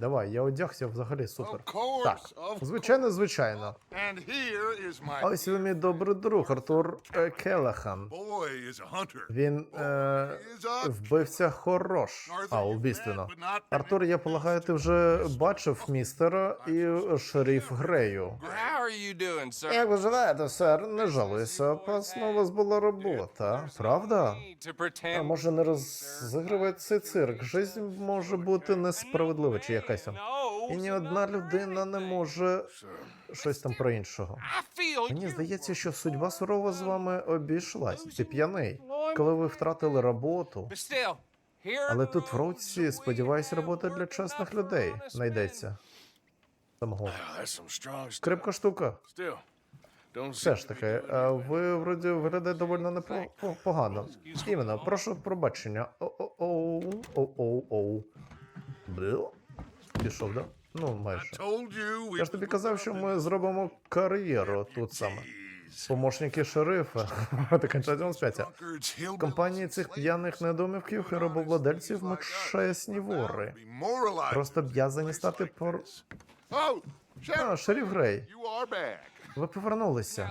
Давай, я одягся взагалі супер. Так, звичайно, звичайно. А ось він мій добрий друг Артур е, Келахан. Він е, вбивця хорош. А, убійственно. Артур, я полагаю, ти вже бачив містера і шериф Грею. Як ви живете, сер? Не жалуйся. Пасно, у вас була робота. Правда? А може не розігривай цей цирк? Жизнь може бути несправедлива чи якась. І ні одна людина не може щось там про іншого. Мені здається, що судьба сурова з вами обійшлась. Ти п'яний, коли ви втратили роботу. Але тут в році, сподіваюсь, робота для чесних людей знайдеться. Самого. Крепка штука. Все ж таки, ви вроді виглядаєте доволі непогано. Іменно, прошу пробачення. Блю. Пішов, да? Ну, майже. Я ж тобі казав, що ми зробимо кар'єру тут саме. Помощники шерифа. Окончательно спяття. Drunkards, Компанії цих п'яних недомівків і рабовладельців ми чесні вори. Просто в'язані стати пор... Oh, А, шериф Грей, ви повернулися.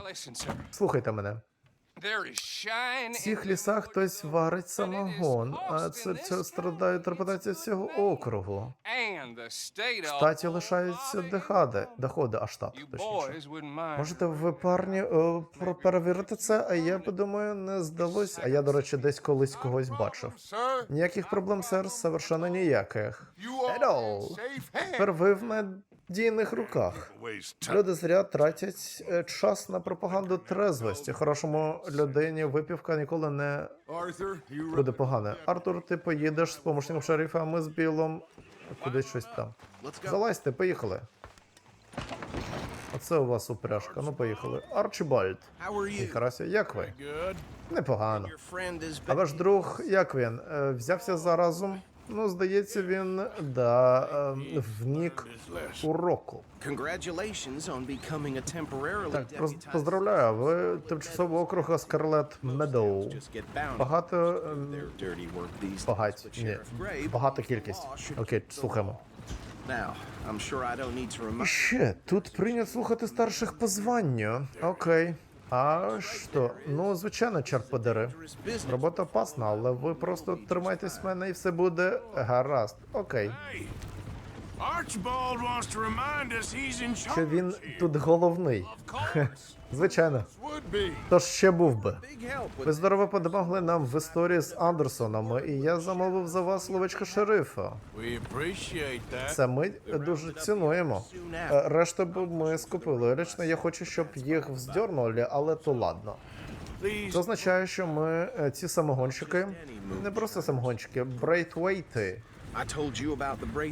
Слухайте мене. В цих лісах хтось варить самогон, а це, це страдає репутація всього округу. В штаті лишаються доходи, доходи, а штат, точніше. Можете ви, парні, е, перевірити це, а я подумаю, не здалось. А я, до речі, десь колись когось бачив. Ніяких проблем, сер, совершенно ніяких. Тепер ви в надійних руках. Люди зря тратять е, час на пропаганду трезвості. Хорошому людині випівка ніколи не буде погане. Артур, ти поїдеш з помощником шерифа, а ми з Білом кудись щось там. Залазьте, поїхали. Оце у вас упряжка. Ну, поїхали. You? Карася, як ви? Непогано. А ваш друг, як він? Е, Взявся за разум? Ну, здається, він да, е, внік уроку. Так, поздравляю, ви тимчасово округа Скарлет Медоу. Багато. ем. Багать. Ні. Багато кількість. Окей, слухаємо. Ще тут прийнято слухати старших по званню. Окей. А що? Ну, звичайно, his. Робота опасна, але ви просто тримайтесь мене і все буде гаразд. Окей. Що він тут головний. Звичайно. Тож ще був би. Ви здорово допомогли нам в історії з Андерсонами, і я замовив за вас словечко шерифа. Це ми дуже цінуємо. Е, Решту б ми скупили. Лично я хочу, щоб їх вздьорнули, але то ладно. Це означає, що ми е, ці самогонщики, не просто самогонщики, брейтвейти.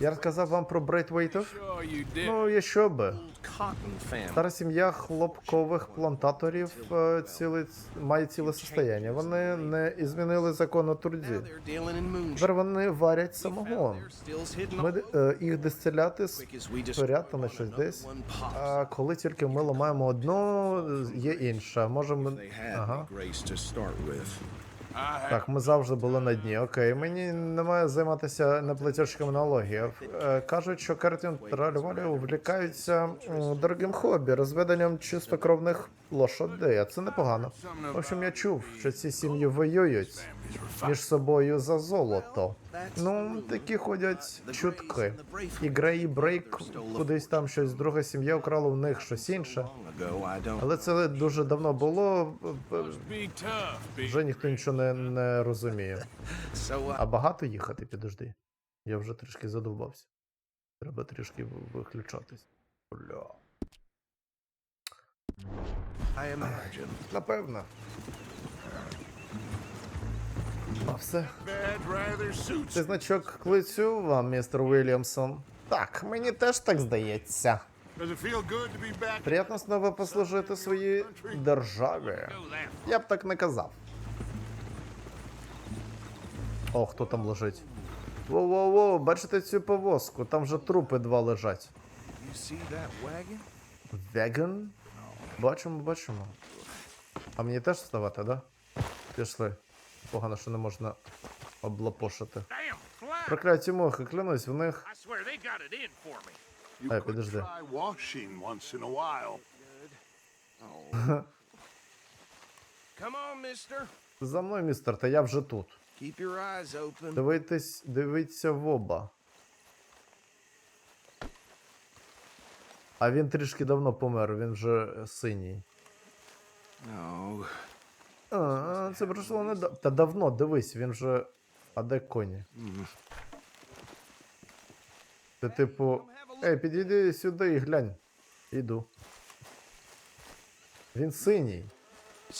Я розказав вам про брейтвейтів? Ну, і що би. Стара сім'я хлопкових плантаторів е, ціле, має ціле состояння. Вони не змінили закон у труді. Тепер вони варять самогон. Ми е, їх дистиляти we спрятано щось десь. А коли тільки ми ламаємо одну, є інша. Можемо. Ага. Так, ми завжди були на дні. Окей, мені немає займатися неплатіжками налогів. Е, Кажуть, що Кертін та Львові увлікаються дорогим хобі, розведенням чистокровних лошадей. А це непогано. В общем, я чув, що ці сім'ї воюють між собою за золото. Ну, такі ходять чутки. І Грей Брейк кудись там щось друга сім'я украла в них щось інше. Але це дуже давно було. Вже ніхто нічого не, не розуміє. А багато їхати, підожди. Я вже трішки задовбався. Треба трішки виключатись. Бля. I imagine. Напевно. А все. Це значок клицю вам, містер Уільямсон. Так, мені теж так здається. Приємно знову послужити своїй державі. Я б так не казав. О, хто там лежить? Воу-воу-воу, бачите цю повозку? Там вже трупи два лежать. Веган? Бачимо, бачимо. А мені теж вставати, да? Пішли. Погано, що не можна облапошити. Прокляті мухи, клянусь, в них. Hey, could подожди. За мною, містер, та я вже тут. Дивитись, дивіться в оба. А він трішки давно помер, він вже е, синій. No. А, це пройшло не Та давно, дивись, він вже. А де коні? Це типу. Ей, підійди сюди і глянь. Іду. Він синій.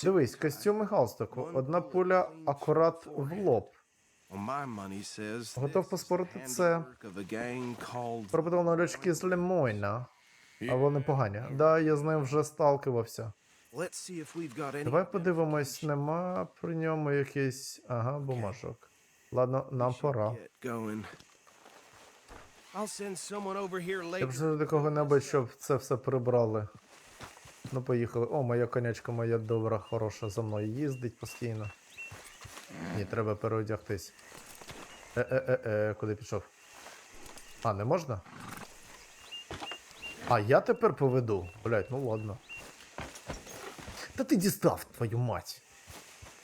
Дивись, костюм і галстук. Одна пуля акурат в лоб. Готов поспорити, це called Пробудовано лючки з Лемойна. А вони погані. Да, я з ним вже сталкивався. Давай подивимось, нема при ньому якийсь. Ага, бумажок. Ладно, нам пора. Я б до кого-небудь, щоб це все прибрали. Ну, поїхали. О, моя конячка, моя добра, хороша, за мною їздить постійно. Ні, треба переодягтись. Е-е-е, куди пішов? А, не можна? А, я тепер поведу. Блять, ну ладно. Та ти дістав, твою мать.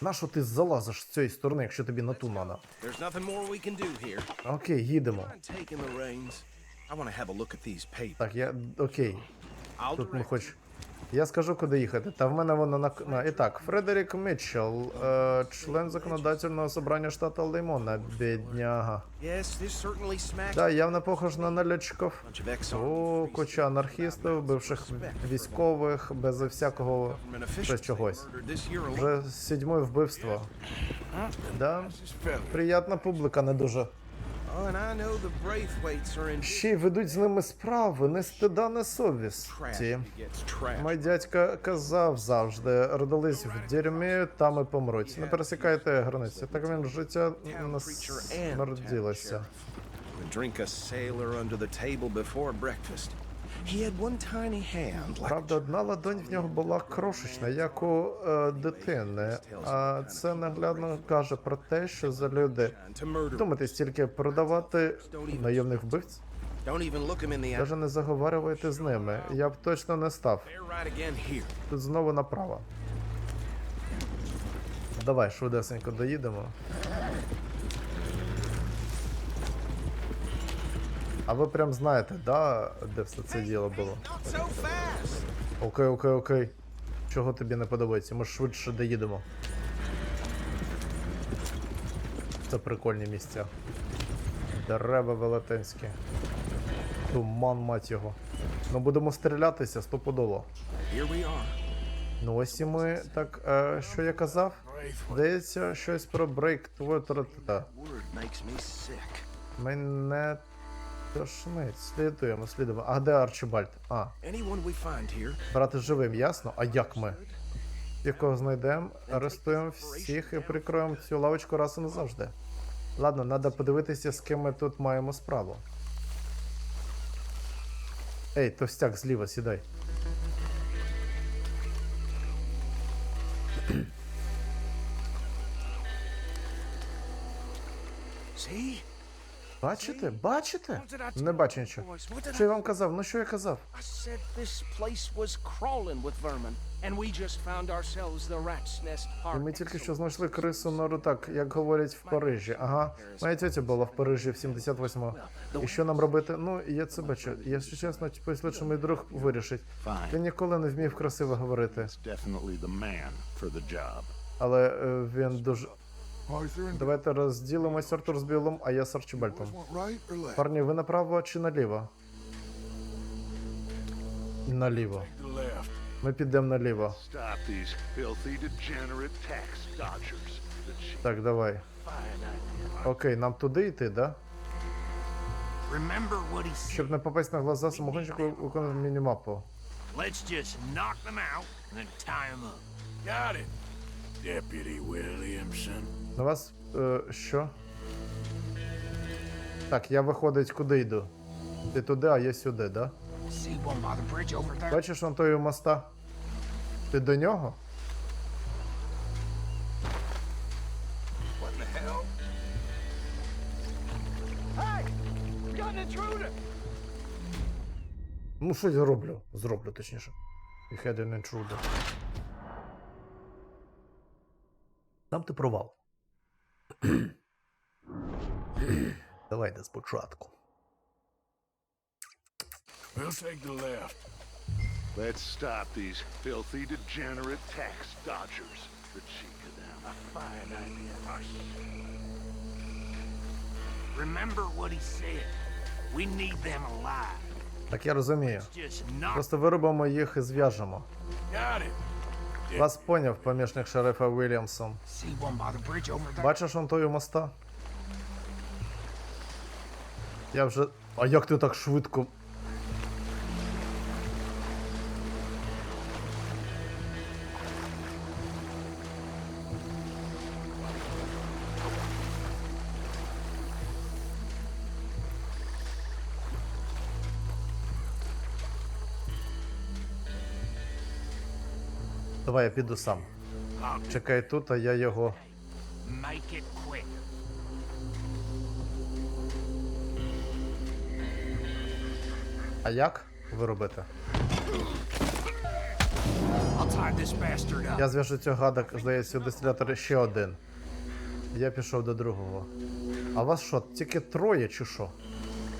Нащо ти залазиш з цієї сторони, якщо тобі на ту надо? Окей, їдемо. Так, я. Окей. Тут ми хоч. Я скажу, куди їхати. Та в мене воно на. на... І так, Фредерік Мітчелл, е, член законодательного собрання штату Леймона, бідняга. Да, явно похож на bunch О, куча анархістів, бивших військових, без всякого щось чогось. Вже сідьме вбивство. Да? Приятна публіка, не дуже. Oh, Ще й ведуть з ними справи, не стида, не совісті. Мій дядька казав завжди, родились в дерьмі, там і помруть. Не пересікайте границі. Так він життя насмерділося. drink a sailor under the table before breakfast. He had one tiny hand like Правда, одна ладонь в нього була крошечна, як у е, дитини. А це наглядно каже про те, що за люди думати стільки продавати найомних вбивць. Даже не заговарювайте з ними. Я б точно не став. Тут знову направо. Давай, швидесенько доїдемо. А ви прям знаєте, да, де все це діло було? Окей, окей, окей. Чого тобі не подобається? Ми швидше доїдемо. Це прикольні місця. Дерева велетенські. Туман, мать його. Ну будемо стрілятися стопудово. Ну ось і ми. Так, е, що я казав? Здається, щось про брейк твоє та. Слідуємо, слідуємо. А де Арчибальд? А, брати живим, ясно? А як ми? Якого знайдемо, арестуємо всіх і прикроємо цю лавочку раз і назавжди. Ладно, треба подивитися, з ким ми тут маємо справу. Ей, товстяк зліва, сідай. Бачите? Бачите? Не бачу нічого. Що я вам казав? Ну що я казав? І ми тільки що знайшли крису нору так, як говорять в Парижі. Ага, моя тетя була в Парижі в 78-му. І що нам робити? Ну, я це бачу. Якщо чесно, після що мій друг вирішить. Він ніколи не вмів красиво говорити, але е, він дуже. Давайте розділимось Артур з Білом, а я з left? Парні, ви направо чи наліво? Наліво. Ми підемо наліво. Так, давай. Окей, нам туди йти, да? Щоб не попасть на глаза самогонщику, виконуємо мінімапу. Let's just knock them out and then tie them up. Got it, Deputy Williamson. На вас е, що? Так, я виходить, куди йду? Ти туди, а я сюди, да? Бачиш он той моста? Ти до нього? Ну, щось зроблю. Зроблю, точніше. І an intruder. Там ти провал. Давайте спочатку. We'll take the left. Let's stop these filthy, degenerate tax dodgers. The cheek of them. A fine idea. Hush. Remember what he said. We need them alive. Так я розумію. Просто виробимо їх і зв'яжемо. Got it. Вас поняв, помічник шерифа there. Бачиш он той у моста? Я вже. А як ти так швидко? Я піду сам. Чекай тут, а я його. А як ви робите? Я зв'яжу цього гада, здається, у дистилятора ще один. Я пішов до другого. А вас що, тільки троє чи що?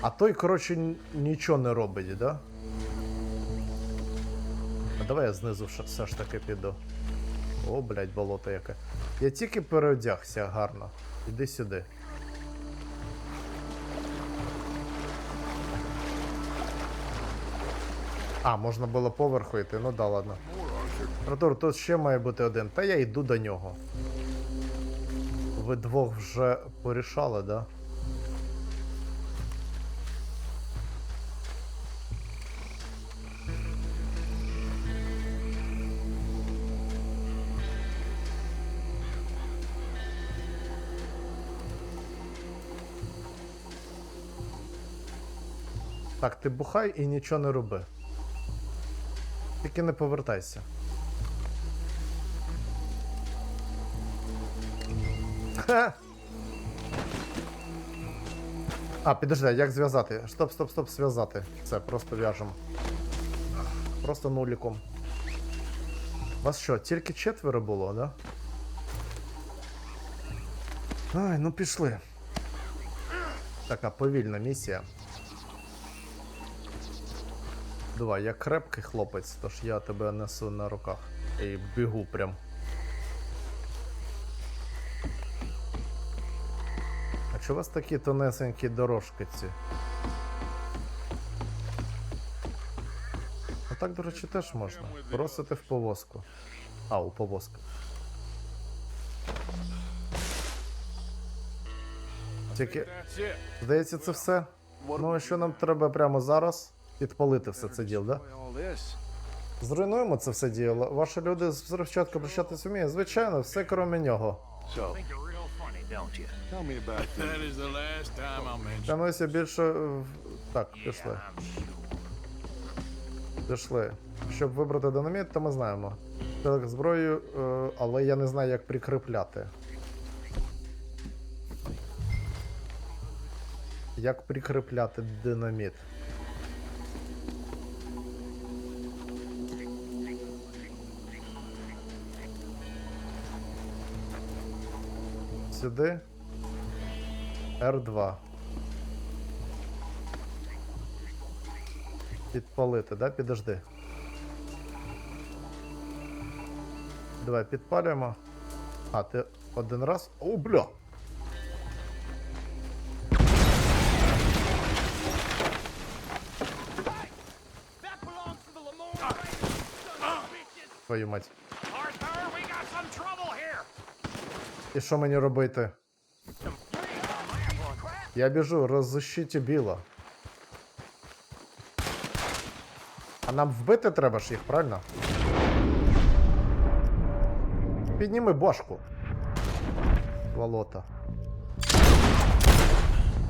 А той, коротше, нічого не робить, да? Давай я знизу все ж таки піду. О, блядь, болото яке. Я тільки переодягся гарно. Іди сюди. А, можна було поверху йти, ну да, ладно. Артур, тут ще має бути один. Та я йду до нього. Ви двох вже порішали, да? Так, ти бухай і нічого не роби. Тільки не повертайся. А, підожди, як зв'язати? Стоп, стоп, стоп, зв'язати. Все, просто в'яжемо. Просто нуліком. Вас що, тільки четверо було, да? Ай, ну пішли. Така повільна місія. Давай, я крепкий хлопець, тож я тебе несу на руках. І бігу прям. А чи у вас такі тонесенькі дорожки ці? А так, до речі, теж можна. Просити в повозку. А, у повозку. Тільки, здається, це все. Ну, а що нам треба прямо зараз? Підпалити все це діло, да? Зруйнуємо це все діло. Ваші люди з взривчатку обращатись вміють. Звичайно, все крім нього. Клянуся більше. Так, пішли. Пішли. Щоб вибрати динаміт, то ми знаємо. Так, зброю, е, але я не знаю, як прикріпляти. Як прикріпляти динаміт? Сюди. R2. Підпалити, да? Підожди. Давай підпалюємо. А, ти один раз. О, бля! Твою мать. І що мені робити? Я біжу, роззащиті біла. А нам вбити треба ж їх, правильно? Підніми башку. Волота.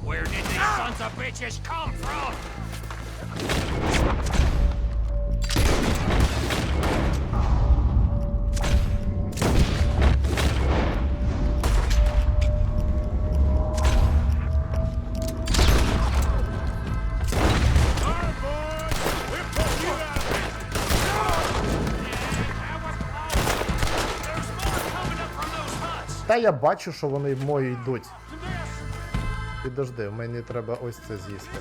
Where did these sons of bitches come from? Та я бачу, що вони мої йдуть. Підожди, мені треба ось це з'їсти.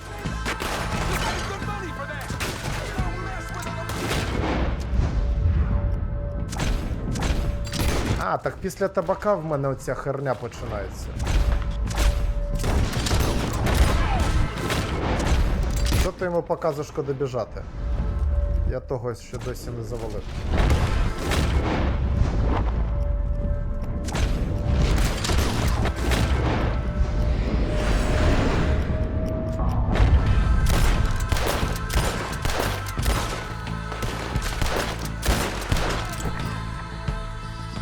А, так після табака в мене оця херня починається. Що ти йому показуєш, куди біжати? Я того ще досі не завалив.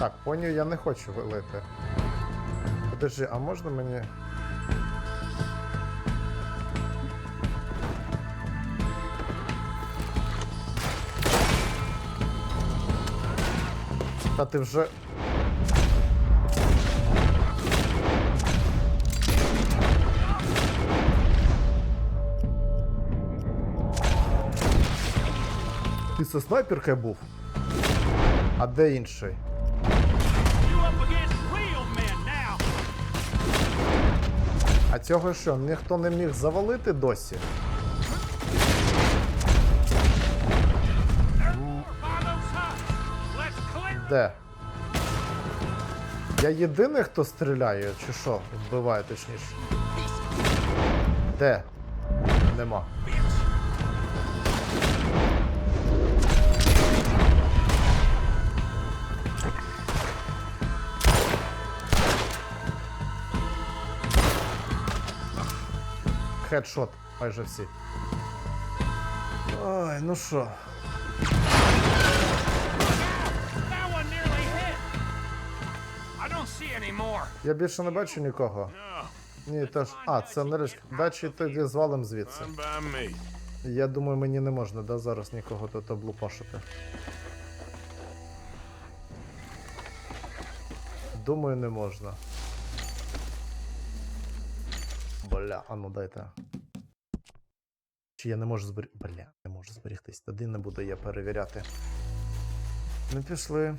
Так, поню я не хочу вилити. Подожди, а можна мені. Та ти вже. Ти це снайперкою був? А де інший? А цього що, ніхто не міг завалити досі? Де? Я єдиний, хто стріляє, чи що? Вбиває точніше. Де? Нема. Хедшот, майже всі. Ой, ну що. Я більше не бачу нікого. Ні, теж. А, це нарешті. Дачі тоді звалим звідси. Я думаю, мені не можна, да, зараз нікого тут облупашити. Думаю, не можна. Бля, а ну дайте. Чи я не можу зберігти. Бля, не можу зберігтись. Тоді не буду я перевіряти. Не пішли.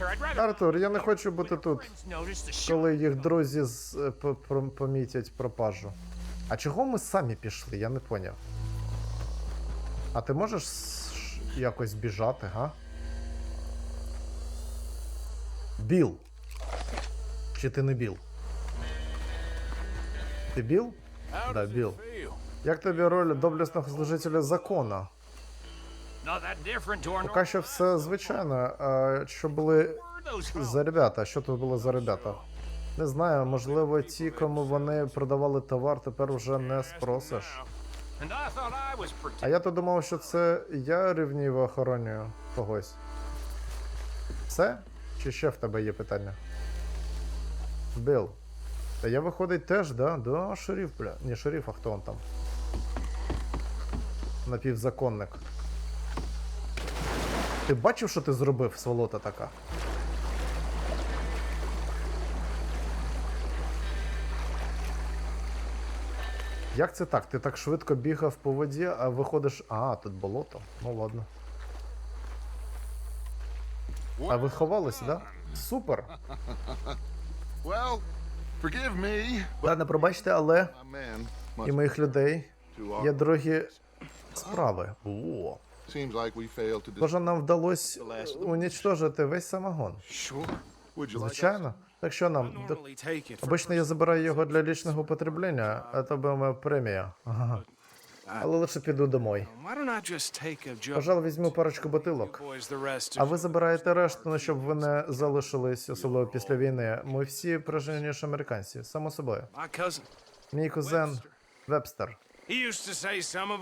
I'd rather Артур, я не хочу бути тут, коли їх друзі з, е, помітять пропажу. А чого ми самі пішли? Я не поняв. А ти можеш якось біжати, га? Біл. Чи ти не біл? Ти біл? Да, Біл. Як тобі роль доблесного служителя our Поки що все звичайно. А що були за ребята? Що тут було за ребята? Не знаю, можливо, ті, кому вони продавали товар, тепер вже не спросиш. А я то думав, що це я рівнів охоронюю когось. Все? Чи ще в тебе є питання? Бил. Та я виходить теж, да? Да, шериф, бля. Не шериф, а хто он там? Напівзаконник. Ти бачив, що ти зробив, сволота така? Як це так? Ти так швидко бігав по воді, а виходиш. А, тут болото. Ну ладно. А ви ховалися, да? Супер. Well, Ладно, пробачте, але і моїх людей є другі справи. О. Тож нам вдалося унічтожити весь самогон. Звичайно. Так що нам. Обично я забираю його для лічного употреблення, а то би моя премія. Ага. Але лише піду домой. Пожалуй, візьму парочку бутилок. А ви забираєте решту, ну, щоб ви не залишились, особливо після війни. Ми всі проженіші американці, само собою. Мій кузен Вебстер.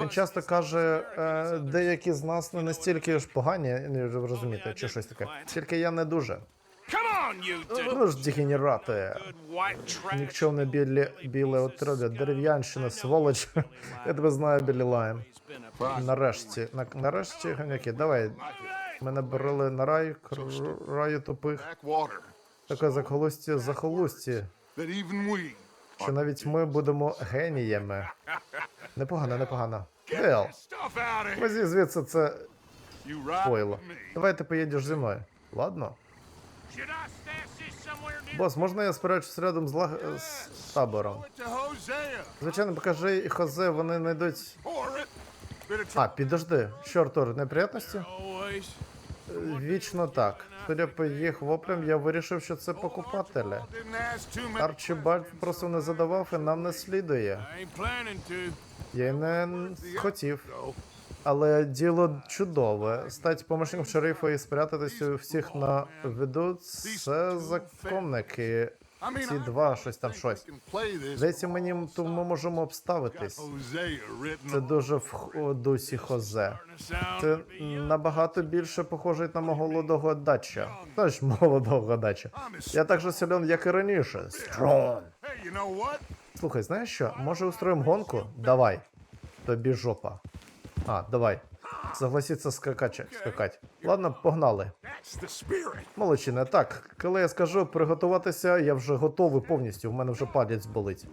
Він часто каже, е, деякі з нас не настільки ж погані, не розумієте, чи щось таке. Тільки я не дуже. Come on, you dead Ну ж, дегенерати. Нікчемне білі, біле отродя, дерев'янщина, сволоч. Я тебе знаю, Білі Лайм. Нарешті, на, нарешті, ганяки, давай. Ми набрали на рай, кр- раю тупих. Таке even we що навіть ми будемо геніями. Непогано, непогано. Дел, возі звідси це пойло. Давай ти поїдеш зі мною. Ладно? Бос, можна я споряджусь рядом з, лаг... з табором? Звичайно, покажи Хозе, вони знайдуть. А, підожди. Що, Артур, неприятності? Вічно так. Судя по їх воплям, я вирішив, що це покупателі. Арчибальд просто не задавав і нам не слідує. Я й не хотів. Але діло чудове. Стать помічником шерифа і спрятатись у всіх на виду це законники. Ці два щось там щось. Здається, мені то ми можемо обставитись. Це дуже в дусі Хозе. Це набагато більше похожий на мого молодого дача. Знаєш, молодого дача. Я так же силен, як і раніше. What? Слухай, знаєш що? Може устроїмо гонку? Давай. Тобі жопа. А, давай. Согласиться скакать. скакать. Ладно, погнали. Молодчина, так, коли я скажу приготуватися, я вже готовий повністю, в мене вже палець болить.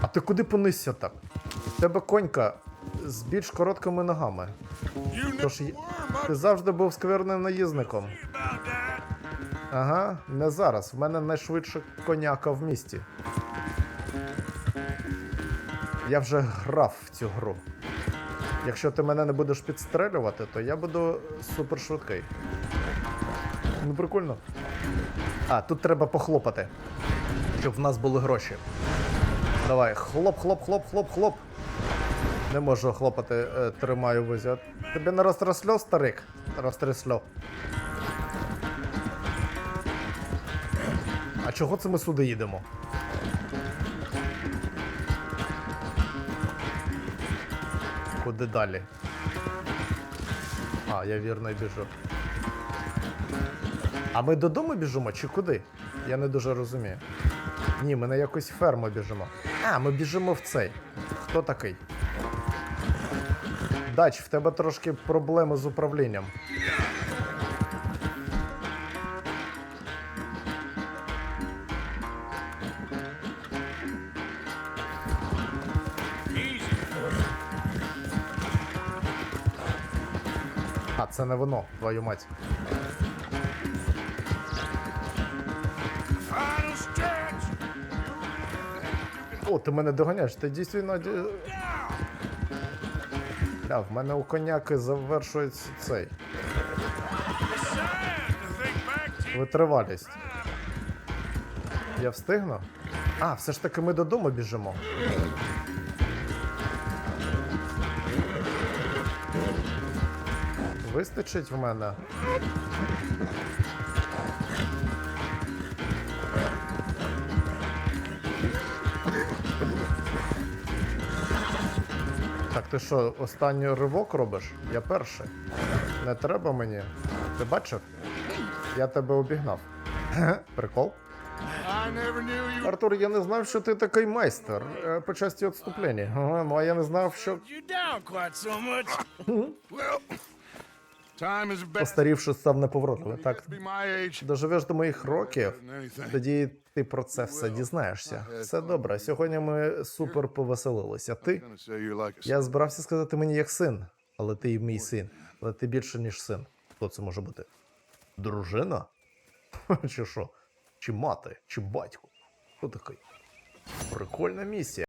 А ти куди понисся так? В тебе конька з більш короткими ногами. Тож ти завжди був скверним наїзником. Ага, не зараз. В мене найшвидша коняка в місті. Я вже грав в цю гру. Якщо ти мене не будеш підстрелювати, то я буду супершвидкий. Ну прикольно. А, тут треба похлопати. Щоб в нас були гроші. Давай, хлоп, хлоп, хлоп, хлоп, хлоп. Не можу хлопати, е, тримаю в узі. Тобі не розтросло, старик? Розтрясло. А чого це ми сюди їдемо? Куди далі? А, я вірно біжу. А ми додому біжимо чи куди? Я не дуже розумію. Ні, ми на якусь ферму біжимо. А, ми біжимо в цей. Хто такий? Дач, в тебе трошки проблеми з управлінням. А, це не воно, твою мать. О, ти мене доганяєш, ти дійсно. ді- в мене у коняки завершується цей. Витривалість. Я встигну? А, все ж таки ми додому біжимо. Вистачить в мене. Так, ти що, останній ривок робиш? Я перший. Не треба мені. Ти бачив? Я тебе обігнав. Прикол? Артур, я не знав, що ти такий майстер е, по часті відступлення. Ну а я не знав, що постарівши став неповоротливий. Так, доживеш до моїх років, тоді ти про це все дізнаєшся. Все добре. Сьогодні ми супер повеселилися. Ти? Я збирався сказати мені як син, але ти і мій син. Але ти більше, ніж син. Хто це може бути? Дружина? Чи що? Чи мати? Чи батько? Хто такий? Прикольна місія.